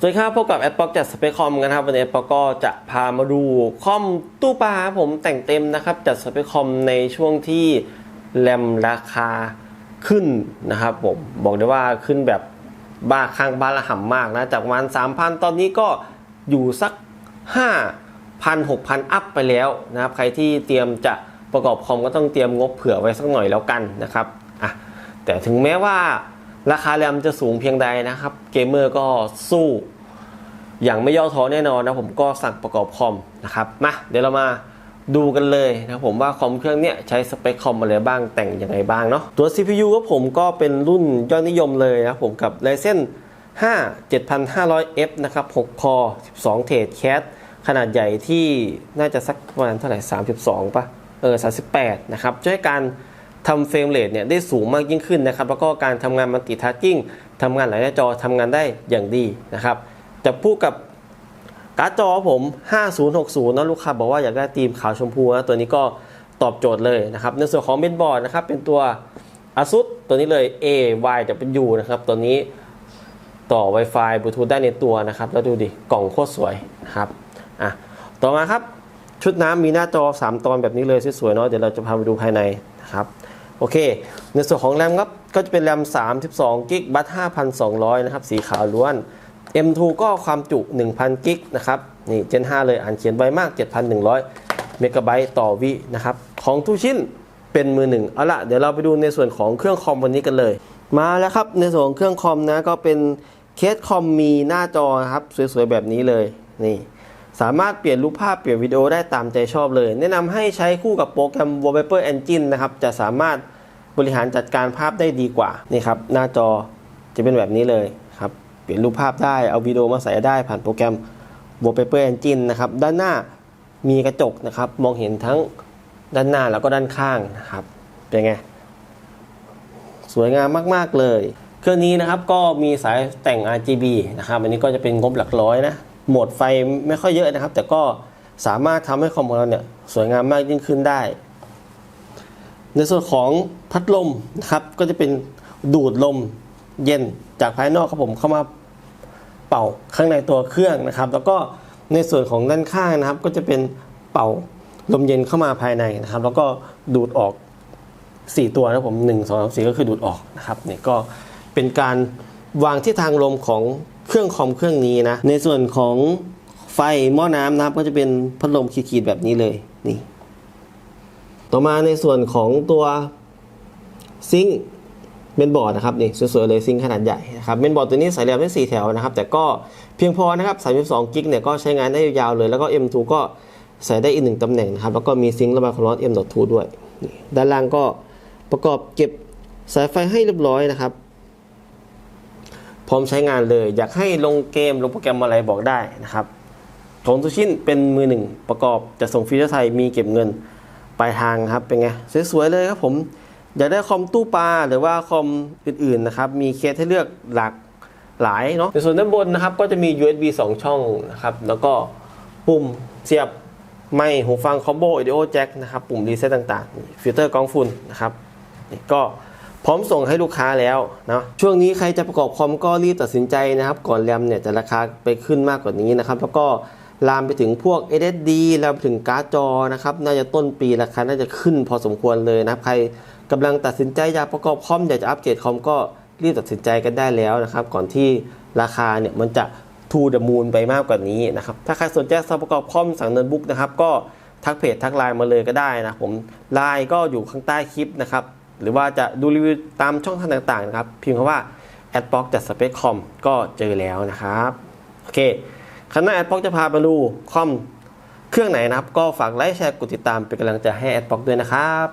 สวัสดีครับพบกับแอดป็อกจากสเปคคอมกันครับวันนี้แอดป็อกก็จะพามาดูคอมตู้ปลาผมแต่งเต็มนะครับจากสเปคคอมในช่วงที่แรมราคาขึ้นนะครับผมบอกได้ว่าขึ้นแบบบ้าข้างบ้านละห่ำมากนะ จากประมาณ3,000ตอนนี้ก็อยู่สัก5,000 6,000อัพไปแล้วนะครับ ใครที่เตรียมจะประกอบคอมก็ต้องเตรียมงบเผื่อไว้สักหน่อยแล้วกันนะครับอะแต่ถึงแม้ว่า ราคาแรมจะสูงเพียงใดนะครับ เกมเมอร์ก็สู้อย่างไม่ย่อท้อแน่นอนนะผมก็สั่งประกอบคอมนะครับมาเดี๋ยวเรามาดูกันเลยนะผมว่าคอมเครื่องเนี้ยใช้สเปคคอมอะไรบ้างแต่งยังไงบ้างเนาะตัว CPU ก็ผมก็เป็นรุ่นยอดนิยมเลยนะผมกับ Ryzen 5 7500F นะครับ 6 คอ 12 เทรดแคสขนาดใหญ่ที่น่าจะสักประมาณเท่าไหร่ 32ป่ะเออ 38 นะครับช่วยการ ทำเฟรมเรทเนี่ยได้สูงมากยิ่งขึ้นนะครับ แล้วก็การทำงานมัลติทัชกิ้งทำงานหลายหน้าจอทำงานได้อย่างดีนะครับจะพูดกับการ์ดจอผม 5060นะลูกค้าบอกว่าอยากได้ธีมขาวชมพูนะตัวนี้ก็ตอบโจทย์เลยนะครับ ในส่วนของเมนบอร์ดนะครับ เป็นตัว ASUS ตัวนี้เลย AYW นะครับตัวนี้ต่อ Wi-Fi บลูทูธได้ในตัวนะครับ แล้วดูดิกล่องโคตรสวยนะครับอะต่อมาครับ ชุดน้ำมีหน้าจอ 3 ตอนแบบนี้เลยสวยๆเนาะเดี๋ยวเราจะพาไปดูภายใน นะครับโอเค ในส่วนของแรมครับก็จะเป็นแรม32กิกบัต5,200 นะครับ สีขาวล้วน M2 ก็ความจุ 1,000 กิกนะครับ นี่ Gen 5เลยอ่านเขียนไวมาก 7,100 เมกะไบต์ต่อวินะครับ ของทุกชิ้นเป็นมือหนึ่งเอาละเดี๋ยวเราไปดูในส่วนของเครื่องคอมวันนี้กันเลย มาแล้วครับ ในส่วนของเครื่องคอมนะ ก็เป็นเคสคอมมีหน้าจอนะครับ สวยๆ แบบนี้เลย นี่ สามารถเปลี่ยนรูปภาพเปลี่ยนวิดีโอได้ตามใจชอบเลย แนะนำให้ใช้คู่กับโปรแกรม Wallpaper Engine นะครับ จะสามารถบริหารจัดการภาพได้ดีกว่า นี่ครับ หน้าจอจะเป็นแบบนี้เลยครับ เปลี่ยนรูปภาพได้ เอาวิดีโอมาใส่ได้ผ่านโปรแกรม Wallpaper Engine นะครับ ด้านหน้ามีกระจกนะครับ มองเห็นทั้งด้านหน้าแล้วก็ด้านข้างนะครับ เป็นไง สวยงามมาก ๆ เลย เครื่องนี้นะครับก็มีสายแต่ง RGB นะครับ อันนี้ก็จะเป็นงบหลักร้อยนะ โหมดไฟไม่ค่อยเยอะนะครับ แต่ก็สามารถทำให้คอมของเราเนี่ยสวยงามมากยิ่งขึ้นได้ ในส่วนของพัดลมนะครับ ก็จะเป็นดูดลมเย็นจากภายนอกครับผมเข้ามาเป่าข้างในตัวเครื่องนะครับ แล้วก็ในส่วนของด้านข้างนะครับ ก็จะเป็นเป่าลมเย็นเข้ามาภายในนะครับ แล้วก็ดูดออก 4 ตัวนะผม1 2 3 4ก็คือดูดออกนะครับนี่ก็เป็นการวางที่ทางลมของ เครื่องคอมเครื่องนี้นะ ในส่วนของไฟหม้อน้ำนะครับก็จะเป็นพัดลมขีดๆแบบนี้เลยนี่ ต่อมาในส่วนของตัวซิงเมนบอร์ดนะครับนี่สวยๆเลยซิงขนาดใหญ่นะครับเมนบอร์ดตัวนี้ใส่แรมได้4แถวนะครับ แต่ก็เพียงพอนะครับ32กิกเนี่ยก็ใช้งานได้ยาวๆเลย แล้วก็ M2 ก็ใส่ได้อีกหนึ่งตำแหน่งนะครับ แล้วก็มีซิงระบายความร้อน M.2 ด้วยด้านล่างก็ประกอบเก็บสายไฟให้เรียบร้อยนะครับ พร้อมใช้งานเลย อยากให้ลงเกมลงโปรแกรมอะไรบอกได้นะครับของทุกชิ้นเป็นมือหนึ่งประกอบจะส่งฟรีทั่วไทยมีเก็บเงินปลายทางครับเป็นไงสวยๆเลยครับผมอยากได้คอมตู้ปลาหรือว่าคอมอื่นๆนะครับมีเคสให้เลือกหลากหลายเนาะในส่วนด้านบนนะครับก็จะมี USB 2 ช่องนะครับแล้วก็ปุ่มเสียบไมค์หูฟังคอมโบ audio jack นะครับปุ่มรีเซ็ตต่างๆ ฟิลเตอร์กล้องฝุ่นนะครับนี่ก็ ร้อมส่งให้ลูกค้าแล้วเนาะช่วงนี้ใครจะประกอบคอมก็รีบตัดสินใจนะครับ ก่อนแรมเนี่ยจะราคาไปขึ้นมากกว่านี้นะครับ แล้วก็ลามไปถึงพวก SSD ลามไปถึงการ์ดจอนะครับ น่าจะต้นปีราคาน่าจะขึ้นพอสมควรเลยนะครับ ใครกำลังตัดสินใจอยากประกอบคอมอยากจะอัปเกรดคอมก็รีบตัดสินใจกันได้แล้วนะครับ ก่อนที่ราคาเนี่ยมันจะทูเดอะมูนไปมากกว่านี้นะครับ ถ้าใครสนใจสอบประกอบคอมสั่งโน้ตบุ๊กนะครับ ก็ทักเพจทักไลน์มาเลยก็ได้นะผมไลน์ก็อยู่ข้างใต้คลิปนะครับ หรือว่าจะดูรีวิวตามช่องทางต่างๆนะครับพิมพ์คำว่า Adbox จัดสเปคคอมก็เจอแล้วนะครับโอเคคณะ Adbox จะพาไปดูคอมเครื่องไหนนะครับ ก็ฝากไลค์แชร์กดติดตามเป็นกำลังใจให้ Adbox ด้วยนะครับ